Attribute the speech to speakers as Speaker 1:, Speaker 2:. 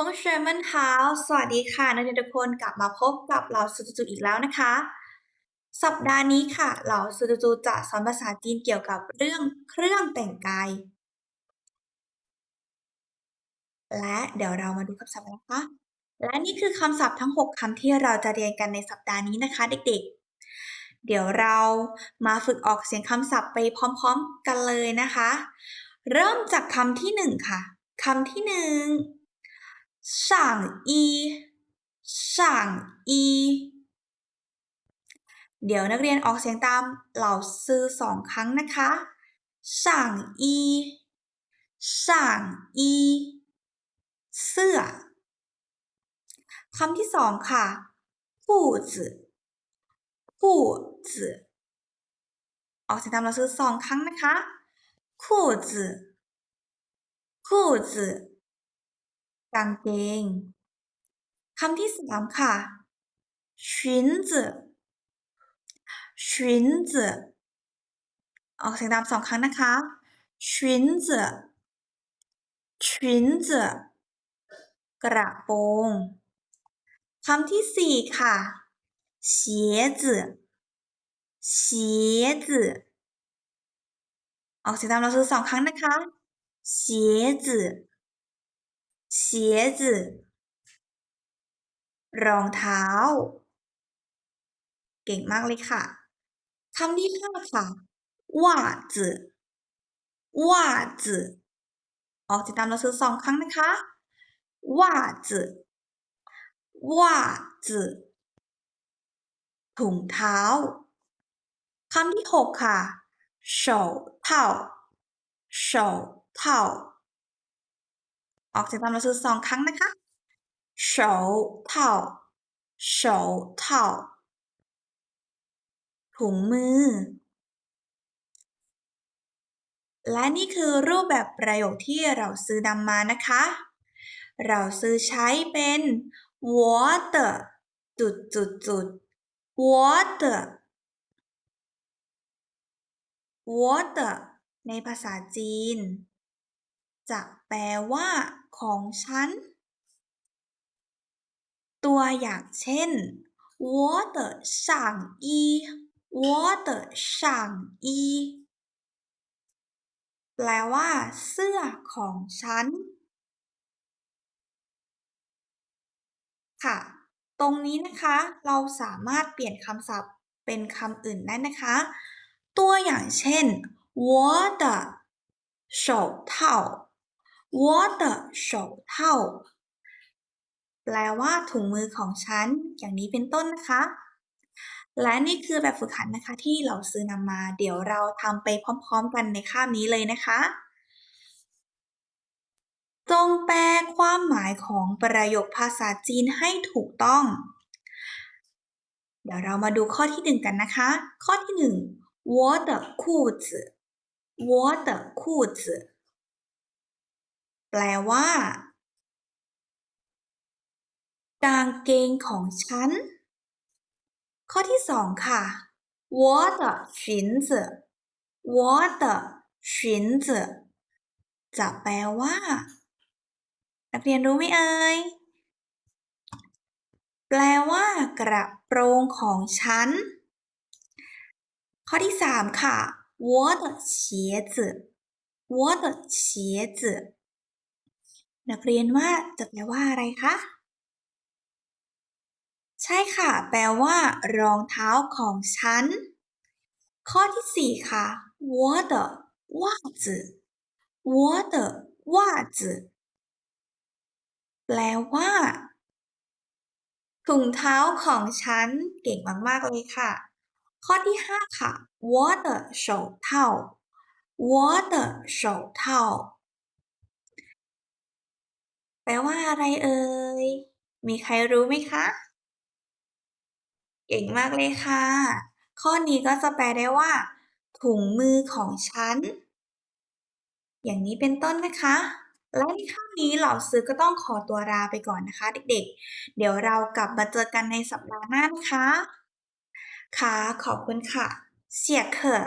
Speaker 1: โฮมเชอรมันเฮาส์สวัสดีค่ะ นักเรียนทุกคนกลับมาพบกับเราสุจูจูอีกแล้วนะคะ สัปดาห์นี้ค่ะ เราสุจูจูจะสอนภาษาจีนเกี่ยวกับเรื่องเครื่องแต่งกาย และเดี๋ยวเรามาดูคำศัพท์นะคะ และนี่คือคำศัพท์ทั้ง 6คำที่เราจะเรียนกันในสัปดาห์นี้นะคะ เด็กๆ เดี๋ยวเรามาฝึกออกเสียงคำศัพท์ไปพร้อม ๆ กันเลยนะคะ เริ่มจากคำที่ 1 ค่ะคำที่ 1上衣上衣เดี๋ยวนักเรียนออกเสียงตามเหล่าซื้อสองครั้งนะคะสั่งอีสั่งอีเสื้อคำที่สองค่ะปูจืปูจืออกเสียงตามเหล่าซื้อสองครั้งนะคะคู่จืคู่จื กางเกงคำที่สามค่ะชุนจือชุนจืออกเสียงตามสองครั้งนะคะชุนจือชุนจืกระโปรงคำที่สี่ค่ะเสียจือเสียจือออกเสียงตามเราซื้อสองครั้งนะคะเสียจือ 鞋子รองเท้า เก่งมากเลยค่ะคำที่ห้าค่ะ袜子袜子ออกเสียงตามเราซื้อสองครั้งนะคะ袜子袜子ถุงเท้าคำที่หกค่ะ手套手套 ออกเสียงตามเราซื้อสองครั้งนะคะ手套手套ถุงมือ และนี่คือรูปแบบประโยคที่เราซื้อนำมานะคะ เราซื้อใช้เป็น我的จุดจุดจุด我的我的ในภาษาจีน จะแปลว่า ของฉัน ตัวอย่างเช่น我的上衣我的上衣แปลว่า เสื้อของฉัน ค่ะ ตรงนี้นะคะ เราสามารถเปลี่ยนคำศัพท์เป็นคำอื่นได้นะคะ ตัวอย่างเช่น我的手套 我的手套แปลว่า ถุงมือของฉัน อย่างนี้เป็นต้นนะคะ และนี่คือแบบฝึกหัดนะคะที่เราซื้อนำมา เดี๋ยวเราทำไปพร้อมๆกันในคาบนี้เลยนะคะ จงแปลความหมายของประโยคภาษาจีนให้ถูกต้อง เดี๋ยวเรามาดูข้อที่หนึ่งกันนะคะ ข้อที่หนึ่ง我的裤子我的裤子 แปลว่า กางเกงของฉัน ข้อที่สองค่ะ我的裙子我的裙子จะแปลว่า นักเรียนรู้ไหมเอ่ย แปลว่า กระโปรงของฉัน ข้อที่สามค่ะ我的鞋子我的鞋子 นักเรียนว่าจะแปลว่าอะไรคะ ใช่ค่ะ แปลว่า รองเท้าของฉัน ข้อที่สี่ค่ะ我的袜子我的袜子แปลว่า ถุงเท้าของฉัน เก่งมากๆเลยค่ะ ข้อที่ห้าค่ะ我的手套我的手套 แปลว่าอะไรเอ่ย มีใครรู้ไหมคะ เก่งมากเลยค่ะ ข้อนี้ก็จะแปลได้ว่า ถุงมือของฉัน อย่างนี้เป็นต้นนะคะ และในคาบนี้เหล่าซื้อก็ต้องขอตัวลาไปก่อนนะคะ เด็กๆ เดี๋ยวเรากลับมาเจอกันในสัปดาห์หน้านะคะ ค่ะ ขอบคุณค่ะ เสียเคอ